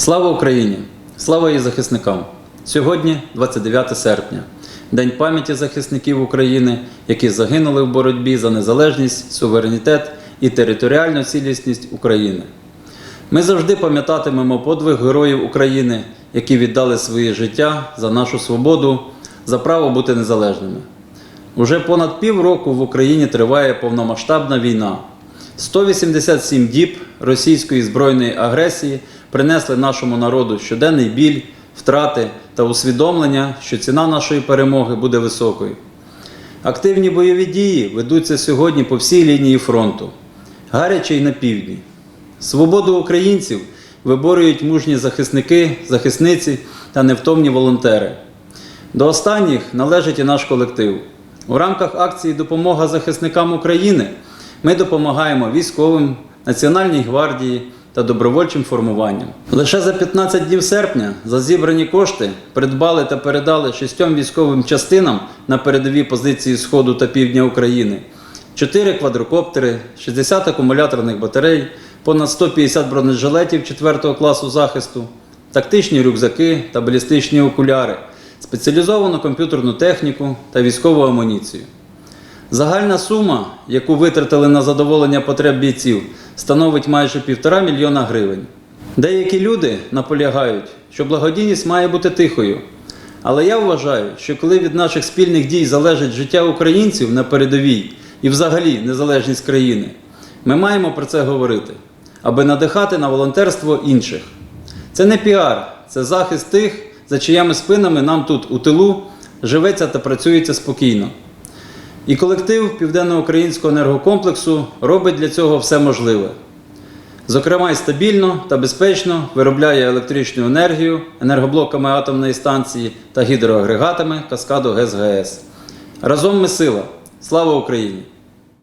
Слава Україні! Слава її захисникам! Сьогодні 29 серпня, День пам'яті захисників України, які загинули в боротьбі за незалежність, суверенітет і територіальну цілісність України. Ми завжди пам'ятатимемо подвиг героїв України, які віддали своє життя за нашу свободу, за право бути незалежними. Уже понад півроку в Україні триває повномасштабна війна. 187 діб російської збройної агресії принесли нашому народу щоденний біль, втрати та усвідомлення, що ціна нашої перемоги буде високою. Активні бойові дії ведуться сьогодні по всій лінії фронту, гаряче й на півдні. Свободу українців виборюють мужні захисники, захисниці та невтомні волонтери. До останніх належить і наш колектив. У рамках акції Допомога захисникам України ми допомагаємо військовим, Національній гвардії та добровольчим формуванням. Лише за 15 днів серпня за зібрані кошти придбали та передали шістьом військовим частинам на передові позиції Сходу та Півдня України, 4 квадрокоптери, 60 акумуляторних батарей, понад 150 бронежилетів 4 класу захисту, тактичні рюкзаки та балістичні окуляри, спеціалізовану комп'ютерну техніку та військову амуніцію. Загальна сума, яку витратили на задоволення потреб бійців, становить майже півтора мільйона гривень. Деякі люди наполягають, що благодійність має бути тихою. Але я вважаю, що коли від наших спільних дій залежить життя українців на передовій і взагалі незалежність країни, ми маємо про це говорити, аби надихати на волонтерство інших. Це не піар, це захист тих, за чиями спинами нам тут у тилу живеться та працюється спокійно. І колектив Південноукраїнського енергокомплексу робить для цього все можливе. Зокрема, й стабільно та безпечно виробляє електричну енергію енергоблоками атомної станції та гідроагрегатами каскаду ГЕС ГС. Разом ми сила. Слава Україні!